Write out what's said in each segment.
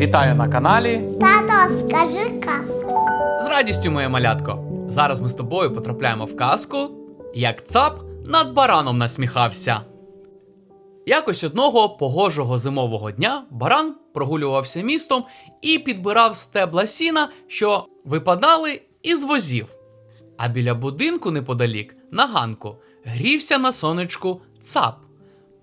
Вітаю на каналі. Тато, скажи казку. З радістю, моє малятко. Зараз ми з тобою потрапляємо в казку, як цап над бараном насміхався. Якось одного погожого зимового дня баран прогулювався містом і підбирав стебла сіна, що випадали із возів. А біля будинку неподалік, на ганку, грівся на сонечку цап.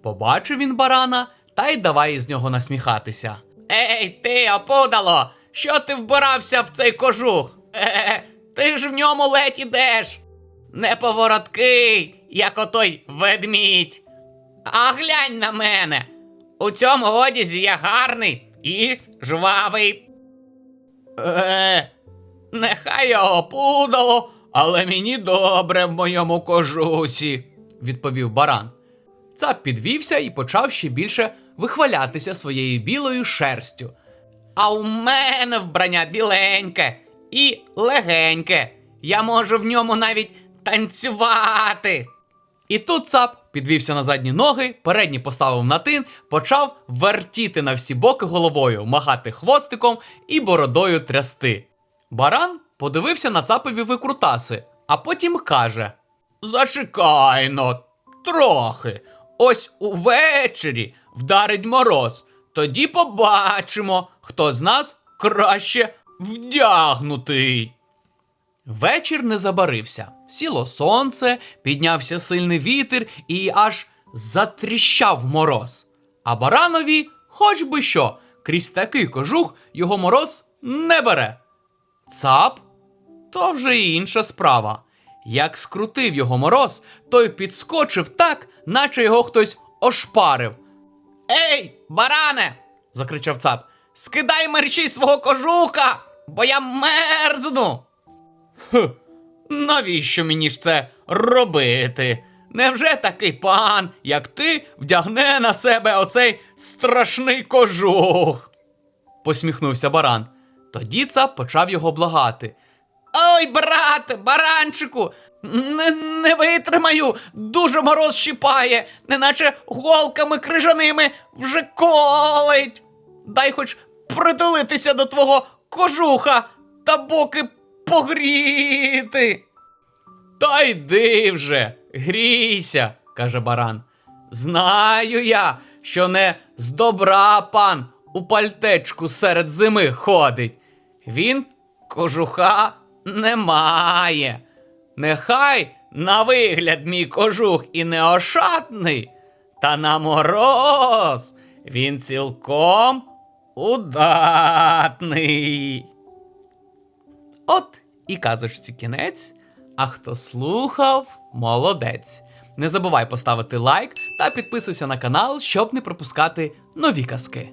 Побачив він барана та й давай із нього насміхатися. Ей, ти, опудало! Що ти вбирався в цей кожух? Е, ти ж в ньому ледь ідеш. Неповороткий, як отой ведмідь. А глянь на мене. У цьому одязі я гарний і жвавий. Е, нехай я опудало, але мені добре в моєму кожусі, відповів баран. Цап підвівся і почав ще більше вихвалятися своєю білою шерстю. А у мене вбрання біленьке і легеньке. Я можу в ньому навіть танцювати. І тут цап підвівся на задні ноги, передні поставив на тин, почав вертіти на всі боки головою, махати хвостиком і бородою трясти. Баран подивився на цапові викрутаси, а потім каже: Зачекай но, трохи. Ось увечері вдарить мороз. Тоді побачимо, хто з нас краще вдягнутий. Вечір не забарився. Сіло сонце, піднявся сильний вітер і аж затріщав мороз. А баранові, хоч би що, крізь такий кожух його мороз не бере. Цап то вже інша справа. Як скрутив його мороз, той підскочив так, наче його хтось ошпарив. Ей, баране! закричав цап. Скидай мерчі свого кожуха, бо я мерзну. Хм, навіщо мені ж це робити? Невже такий пан, як ти, вдягне на себе оцей страшний кожух? посміхнувся баран. Тоді цап почав його благати. Ой, брате, баранчику, не, не витримаю, дуже мороз щіпає, неначе голками крижаними вже колить. Дай хоч притулитися до твого кожуха та боки погріти. Та йди вже, грійся, каже баран. Знаю я, що не з добра пан у пальтечку серед зими ходить. Він кожуха не має. Нехай на вигляд мій кожух і не ошатний, та на мороз він цілком удатний. От і казочці кінець. А хто слухав, молодець. Не забувай поставити лайк та підписуйся на канал, щоб не пропускати нові казки.